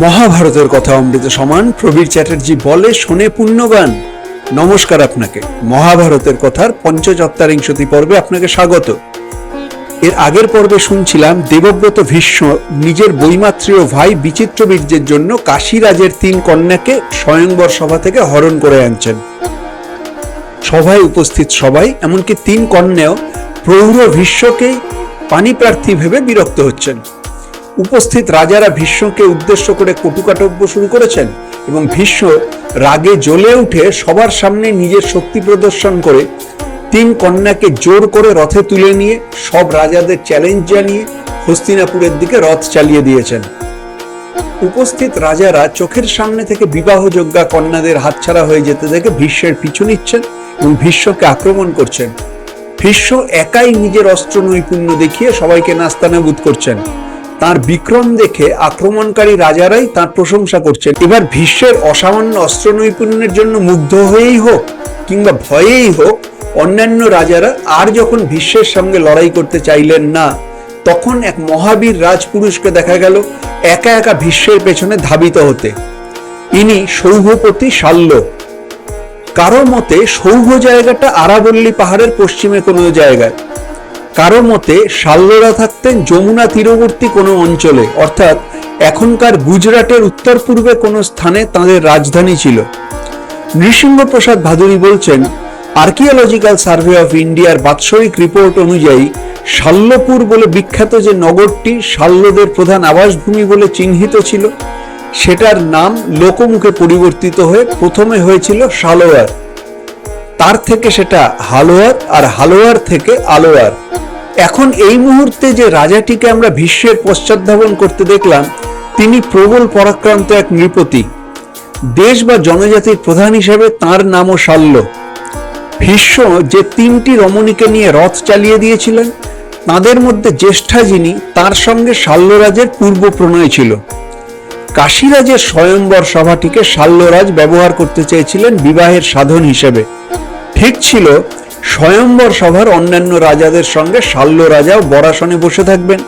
মহাভারতের কথা অমৃত সমান প্রবীর চ্যাটার্জি বলে শোনে পুণ্যবান নমস্কার আপনাকে। মহাভারতের কথার পঞ্চচত্তারিংশতি পর্বে আপনাকে স্বাগত। এর আগের পর্বে শুনছিলাম দেবব্রত ভীষ্ম নিজের বৈমাত্রীয় ভাই বিচিত্র বীর্যের জন্য কাশীরাজের তিন কন্যাকে স্বয়ংবর সভা থেকে হরণ করে আনছেন। সভায় উপস্থিত সবাই, এমনকি তিন কন্যাও প্রৌঢ় ভীষ্মকেই পানিপ্রার্থী ভেবে বিরক্ত হচ্ছেন। উপস্থিত রাজারা ভীষ্মকে উদ্দেশ্য করে কটুকাটব্য শুরু করেছেন এবং ভীষ্ম রাগে জ্বলে উঠে সবার সামনে নিজের শক্তি প্রদর্শন করে তিন কন্যাকে জোর করে রথে তুলে নিয়ে সব রাজাদের চ্যালেঞ্জ জানিয়ে হস্তিনাপুরের দিকে রথ চালিয়ে দিয়েছেন। উপস্থিত রাজারা চোখের সামনে থেকে বিবাহযোগ্যা কন্যাদের হাতছাড়া হয়ে যেতে দেখে ভীষ্মের পিছু নিচ্ছেন এবং ভীষ্মকে আক্রমণ করছেন। ভীষ্ম একাই নিজের অস্ত্র নৈপুণ্য দেখিয়ে সবাইকে নাস্তানাবুদ করছেন। তার বিক্রম দেখে আক্রমণকারী রাজারাই তার প্রশংসা করছেন। এবার ভীষ্মের অসামান্য অস্ত্র নৈপুণ্যের জন্য মুগ্ধ হয়েই হোক কিংবা ভয়েই হোক, অন্যান্য রাজারা আর যখন ভীষ্মের সঙ্গে লড়াই করতে চাইলেন না, তখন এক মহাবীর রাজপুরুষকে দেখা গেল একা একা ভীষ্মের পেছনে ধাবিত হতে। ইনি সৌভপতি শাল্য। কারও মতে সৌভ জায়গাটা আরাবল্লী পাহাড়ের পশ্চিমে কোনো জায়গায়। কারও মতে শাল্যরা থাকতেন যমুনা তীরবর্তী কোনো অঞ্চলে, অর্থাৎ এখনকার গুজরাটের উত্তর পূর্বে কোনো স্থানে তাদের রাজধানী ছিল। নৃসিংহ প্রসাদ ভাদুরী বলছেন, আর্কিওলজিক্যাল সার্ভে অফ ইন্ডিয়ার বাৎসরিক রিপোর্ট অনুযায়ী শাল্যপুর বলে বিখ্যাত যে নগরটি শাল্যদের প্রধান আবাসভূমি বলে চিহ্নিত ছিল, সেটার নাম লোকমুখে পরিবর্তিত হয়ে প্রথমে হয়েছিল শালোয়ার তার থেকে সেটা হালোয়ার আর হালোয়ার থেকে আলোয়ার। এখন এই মুহূর্তে যে রাজাটিকে আমরা ভীষ্মের পশ্চাৎধাবন করতে দেখলাম, তিনি প্রবল পরাক্রান্ত এক নৃপতি। দেশ বা জনজাতির প্রধান হিসেবে তার নামও শাল্য। ভীষ্ম যে তিনটি রমণীকে নিয়ে রথ চালিয়ে দিয়েছিলেন, তাদের মধ্যে জ্যেষ্ঠা যিনি, তার সঙ্গে শাল্যরাজের পূর্ব প্রণয় ছিল। কাশীরাজের স্বয়ম্বর সভাটিকে শাল্যরাজ ব্যবহার করতে চেয়েছিলেন বিবাহের সাধন হিসেবে। ঠিক ছিল স্বয়ম্বর সভার অন্যান্য রাজাদের সঙ্গে শাল্য রাজাও বরাসনে বসে থাকবেন।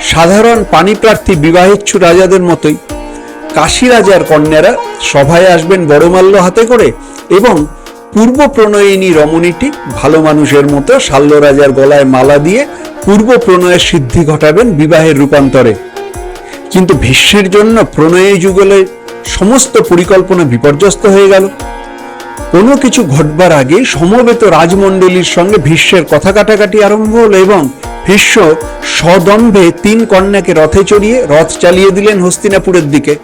সাধারণ পানিপ্রার্থী বিবাহেচ্ছু রাজাদের মতোই। কাশী রাজার কন্যারা সভায় আসবেন বড়মাল্য হাতে করে এবং পূর্ব প্রণয়িনী রমণীটি ভালো মানুষের মতো শাল্য রাজার গলায় মালা দিয়ে পূর্ব প্রণয়ের সিদ্ধি ঘটাবেন বিবাহের রূপান্তরে। কিন্তু ভীষ্মের জন্য প্রণয়ী যুগলের সমস্ত পরিকল্পনা বিপর্যস্ত হয়ে গেল। কোনো কিছু ঘটবার আগে সমবেত রাজমণ্ডলীর সঙ্গে ভীষ্মের কথা কাটাকাটি আরম্ভ হলো এবং ভীষ্ম সদম্ভে তিন কন্যাকে রথে চড়িয়ে রথ চালিয়ে দিলেন হস্তিনাপুরের দিকে।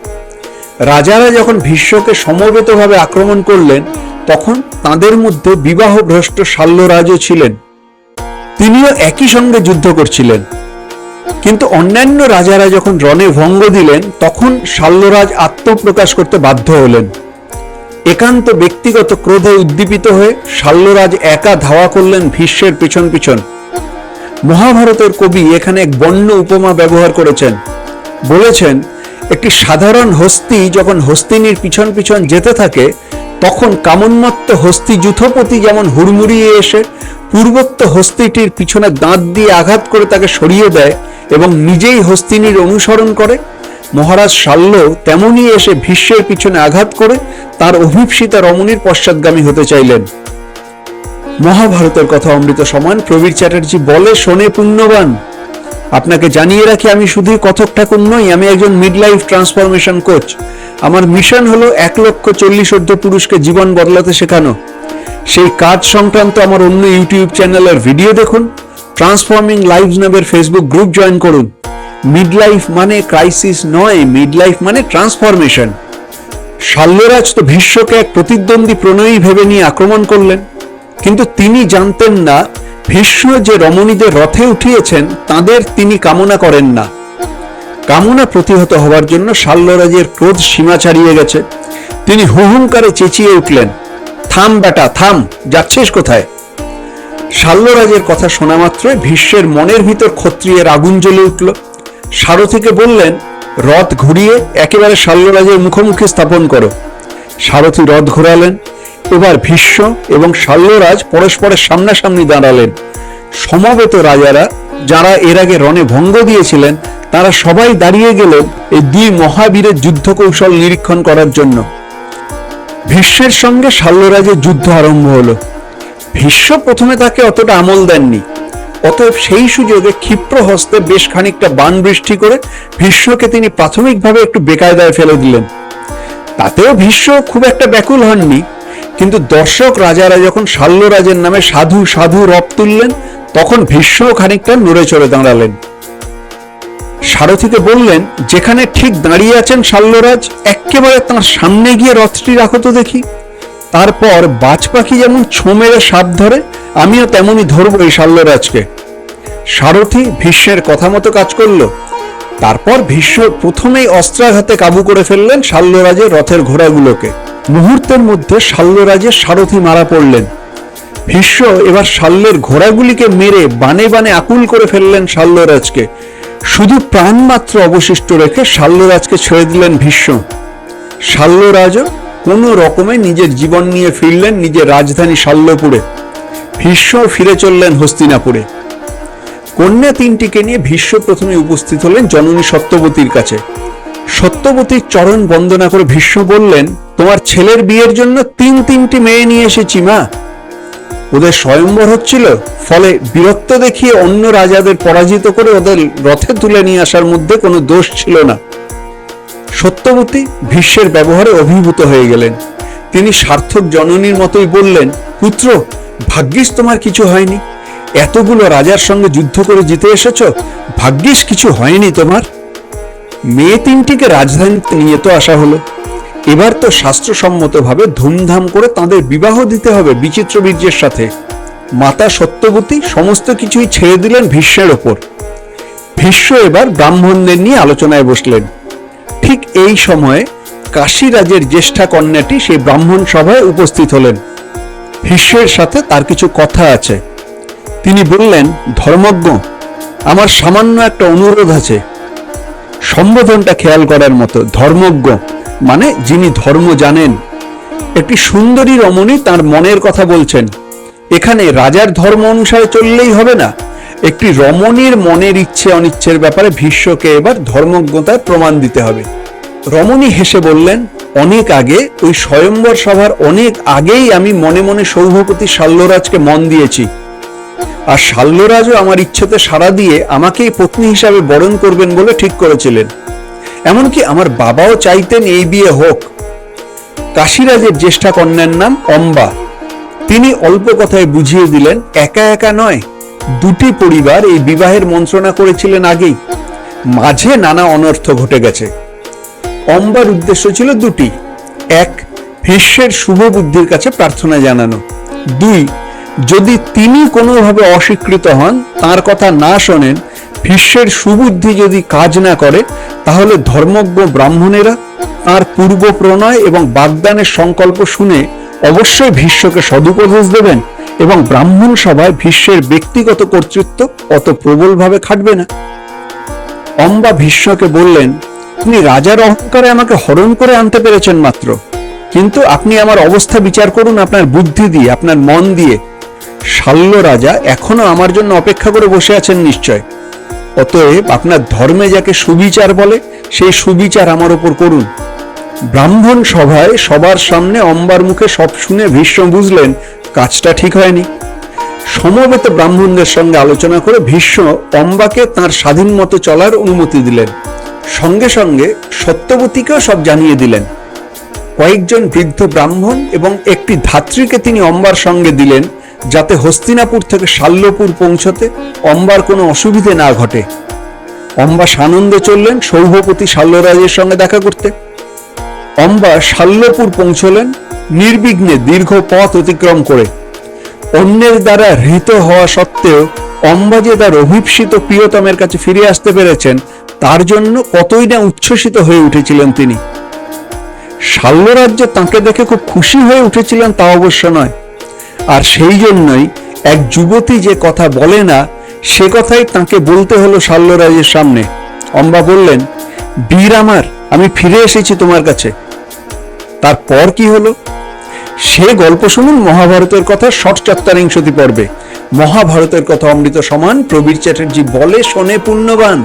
রাজারা যখন ভীষ্মকে সমবেতভাবে আক্রমণ করলেন, তখন তাদের মধ্যে বিবাহ বিবাহভ্রষ্ট শাল্যরাজও ছিলেন। তিনিও একই সঙ্গে যুদ্ধ করছিলেন। কিন্তু অন্যান্য রাজারা যখন রণে ভঙ্গ দিলেন, তখন শাল্যরাজ আত্মপ্রকাশ করতে বাধ্য হলেন। একান্ত ব্যক্তিগত ক্রোধে উদ্দীপিত হয়ে শাল্যরাজ একা ধাওয়া করলেন ভীষ্মের পিছন পিছন। মহাভারতের কবি এখানে এক বন্য উপমা ব্যবহার করেছেন। বলেছেন, একটি সাধারণ হস্তি যখন হস্তিনীর পিছন পিছন যেতে থাকে, তখন কামন্মত্ত হস্তি যুথপতি যেমন হুড়মুড়িয়ে এসে পূর্বোক্ত হস্তিটির পিছনে দাঁত দিয়ে আঘাত করে তাকে সরিয়ে দেয় এবং নিজেই হস্তিনীর অনুসরণ করে মহারাজ শাল্য তেমনই এসে ভীষ্মের পিছনে আঘাত করে তার অভিপ্সিতা রমণীর পশ্চাৎগামী হতে চাইলেন। মহাভারতের কথা অমৃত সমান, প্রবীর চ্যাটার্জি বলে শোনে পুণ্যবান। আপনাকে জানিয়ে রাখি, আমি শুধুই কথক ঠাকুর নই, আমি একজন মিড লাইফ ট্রান্সফরমেশন কোচ আমার মিশন হলো এক লক্ষ চল্লিশ অর্ধ পুরুষকে জীবন বদলাতে শেখানো। সেই কাজ সংক্রান্ত আমার অন্য ইউটিউব চ্যানেলের ভিডিও দেখুন। ট্রান্সফর্মিং লাইফ নামের ফেসবুক গ্রুপ জয়েন করুন। মিড লাইফ মানে ক্রাইসিস নয় মিড লাইফ মানে ট্রান্সফরমেশন শাল্যরাজ তো ভীষ্মকে এক প্রতিদ্বন্দ্বী প্রণয়ী ভেবে নিয়ে আক্রমণ করলেন। কিন্তু তিনি জানতেন না, ভীষ্ম যে রমণীদের রথে উঠিয়েছেন, তাদের তিনি কামনা করেন না। কামনা প্রতিহত হওয়ার জন্য শাল্যরাজের ক্রোধ সীমা ছাড়িয়ে গেছে। তিনি হুহুঙ্কারে চেঁচিয়ে উঠলেন, থাম বেটা, থাম, যাচ্ছিস কোথায়? শাল্যরাজের কথা শোনা মাত্রই ভীষ্মের মনের ভিতর ক্ষত্রিয়ের আগুন জ্বলে উঠল। সারথীকে বললেন, রথ ঘুরিয়ে একেবারে শাল্যরাজের মুখোমুখি স্থাপন করো। সারথী রথ ঘোরালেন, এবার ভীষ্ম এবং শাল্যরাজ পরস্পরের সামনাসামনি দাঁড়ালেন। সমবেত রাজারা যারা এর আগে রণে ভঙ্গ দিয়েছিলেন, তারা সবাই দাঁড়িয়ে গেলেন এই দুই মহাবীরের যুদ্ধ কৌশল নিরীক্ষণ করার জন্য। ভীষ্মের সঙ্গে শাল্যরাজের যুদ্ধ আরম্ভ হলো। ভীষ্ম প্রথমে তাকে অতটা আমল দেননি অতএব সেই সুযোগে ক্ষিপ্র হস্তে বেশ খানিকটা বান বৃষ্টি করে ভীষ্মকে তিনি প্রাথমিকভাবে একটু বেকায়দায় ফেলে দিলেন। তাতেও ভীষ্ম খুব একটা ব্যাকুল হননি, কিন্তু দর্শক রাজারা যখন শাল্যরাজের নামে সাধু সাধু রব তুললেন, তখন ভীষ্ম খানিকটা নড়ে চড়ে দাঁড়ালেন। সারথীকে বললেন, যেখানে ঠিক দাঁড়িয়ে আছেন শাল্যরাজ একেবারে তার সামনে গিয়ে রথটি রাখো তো দেখি। তারপর বাজ পাখি যেমন ছো মেরে সাপ ধরে, আমিও তেমনই ধরবো এই শাল্যরাজকে। সারথী ভীষ্মের কথা মতো কাজ করল। তারপর ভীষ্ম প্রথমেই অস্ত্রাঘাতে কাবু করে ফেললেন শাল্যরাজের রথের ঘোড়াগুলোকে। মুহূর্তের মধ্যে শাল্যরাজের সারথী মারা পড়লেন। ভীষ্ম এবার শাল্যের ঘোড়াগুলিকে মেরে বানে বানে আকুল করে ফেললেন শাল্যরাজকে। শুধু প্রাণ মাত্র অবশিষ্ট রেখে শাল্যরাজকে ছেড়ে দিলেন ভীষ্ম। শাল্যরাজও কোনো রকমে নিজের জীবন নিয়ে ফিরলেন নিজের রাজধানী শাল্যপুরে। ভীষ্ম ফিরে চললেন হস্তিনাপুরে। কন্যা তিনটিকে নিয়ে ভীষ্ম প্রথমে উপস্থিত হলেন জননী সত্যবতীর কাছে। সত্যবতীর চরণ বন্দনা করে ভীষ্ম বললেন, তোমার ছেলের বিয়ের জন্য তিন তিনটি মেয়ে নিয়ে এসেছি মা। ওদের স্বয়ম্বর হচ্ছিল, ফলে বিরক্ত দেখিয়ে অন্য রাজাদের পরাজিত করে ওদের রথে তুলে নিয়ে আসার মধ্যে কোনো দোষ ছিল না। সত্যবতী ভীষ্মের ব্যবহারে অভিভূত হয়ে গেলেন। তিনি সার্থক জননীর মতোই বললেন, পুত্র, ভাগ্যিস তোমার কিছু হয়নি। এতগুলো রাজার সঙ্গে যুদ্ধ করে জিতে এসেছ, ভাগ্যিস কিছু হয়নি তোমার? মেয়ে তিনটিকে রাজধানীতে নিয়ে তো আসা হলো। এবার তো শাস্ত্রসম্মতভাবে ধুমধাম করে তাদের বিবাহ দিতে হবে বিচিত্র বীর্যের সাথে। মাতা সত্যবতী সমস্ত কিছুই ছেড়ে দিলেন ভীষ্মের ওপর। ভীষ্ম এবার ব্রাহ্মণদের নিয়ে আলোচনায় বসলেন। ঠিক এই সময়ে কাশীরাজের জ্যেষ্ঠা কন্যাটি সেই ব্রাহ্মণ সভায় উপস্থিত হলেন। ভীষ্মের সাথে তার কিছু কথা আছে। তিনি বললেন, ধর্মজ্ঞ, আমার সামান্য একটা অনুরোধ আছে। সম্বোধনটা খেয়াল করার মতো, ধর্মজ্ঞ মানে যিনি ধর্ম জানেন। একটি সুন্দরী রমণী তার মনের কথা বলছেন। এখানে রাজার ধর্ম অনুসারে চললেই হবে না? একটি রমণীর মনের ইচ্ছে অনিচ্ছের ব্যাপারে ভীষ্মকে এবার ধর্মজ্ঞতার প্রমাণ দিতে হবে। রমণী হেসে বললেন, অনেক আগে, ওই স্বয়ম্বর সভার অনেক আগেই আমি মনে মনে সৌভপতি শাল্যরাজকে মন দিয়েছি। আর শাল্যরাজও আমার ইচ্ছেতে সাড়া দিয়ে আমাকেই পত্নী হিসাবে বরণ করবেন বলে ঠিক করেছিলেন। এমনকি আমার বাবাও চাইতেন এই বিয়ে হোক। কাশীরাজের জ্যেষ্ঠা কন্যার নাম অম্বা। তিনি অল্প কথায় বুঝিয়ে দিলেন, একা একা নয় দুটি পরিবার এই বিবাহের মন্ত্রণা করেছিলেন আগেই। মাঝে নানা অনর্থ ঘটে গেছে। অম্বার উদ্দেশ্য ছিল দুটি। এক, ভীষ্মের শুভ বুদ্ধির কাছে প্রার্থনা জানানো। দুই, যদি তিনি কোনোভাবে অস্বীকৃত হন, তার কথা না শোনেন, ভীষ্মের সুবুদ্ধি যদি কাজ না করে, তাহলে ধর্মজ্ঞ ব্রাহ্মণেরা তার পূর্ব প্রণয় এবং বাগদানের সংকল্প শুনে অবশ্যই ভীষ্মকে সদুপদেশ দেবেন। এবং ব্রাহ্মণ সভায় ভীষ্মের ব্যক্তিগত কর্তৃত্ব অত প্রবলভাবে খাটবে না। অম্বা ভীষ্মকে বললেন, আপনি রাজার অহংকারে আমাকে হরণ করে আনতে পেরেছেন মাত্র। কিন্তু আপনি আমার অবস্থা বিচার করুন আপনার বুদ্ধি দিয়ে, আপনার মন দিয়ে। শাল্য রাজা এখনও আমার জন্য অপেক্ষা করে বসে আছেন নিশ্চয়। অতএব আপনার ধর্মে যাকে সুবিচার বলে, সেই সুবিচার আমার ওপর করুন। ব্রাহ্মণ সভায় সবার সামনে অম্বার মুখে সব শুনে ভীষ্ম বুঝলেন কাজটা ঠিক হয়নি। সমবেত ব্রাহ্মণদের সঙ্গে আলোচনা করে ভীষ্ম অম্বাকে তার স্বাধীন মতো চলার অনুমতি দিলেন। সঙ্গে সঙ্গে সত্যবতীকেও সব জানিয়ে দিলেন। কয়েকজন বৃদ্ধ ব্রাহ্মণ এবং একটি ধাত্রীকে তিনি অম্বার সঙ্গে দিলেন, যাতে হস্তিনাপুর থেকে শাল্যপুর পৌঁছতে অম্বার কোনো অসুবিধে না ঘটে। অম্বা সানন্দে চললেন সৌভপতি শাল্যরাজের সঙ্গে দেখা করতে। অম্বা শাল্যপুর পৌঁছলেন, নির্বিঘ্নে দীর্ঘ পথ অতিক্রম করে। অন্যের দ্বারা হৃত হওয়া সত্ত্বেও অম্বা যে তার অভিপ্সিত প্রিয়তমের কাছে ফিরে আসতে পেরেছেন, তার জন্য কতই না উচ্ছ্বসিত হয়ে উঠেছিলেন তিনি। শাল্যরাজ্যে তাঁকে দেখে খুব খুশি হয়ে উঠেছিলেন তা অবশ্য নয়। আর সেই জন্যই এক যুবতী যে কথা বলে না, সে কথাই তাকে বলতে হলো শাল্যরাজের সামনে। অম্বা বললেন, বীর আমার, আমি ফিরে এসেছি তোমার কাছে। তারপর কি হলো? সে গল্প শুনুন, মহাভারতের কথা ষট চত্বরিংশতি পর্বে। মহাভারতের কথা অমৃত সমান, প্রবীর চ্যাটার্জি বলে শোনে পুণ্যবান।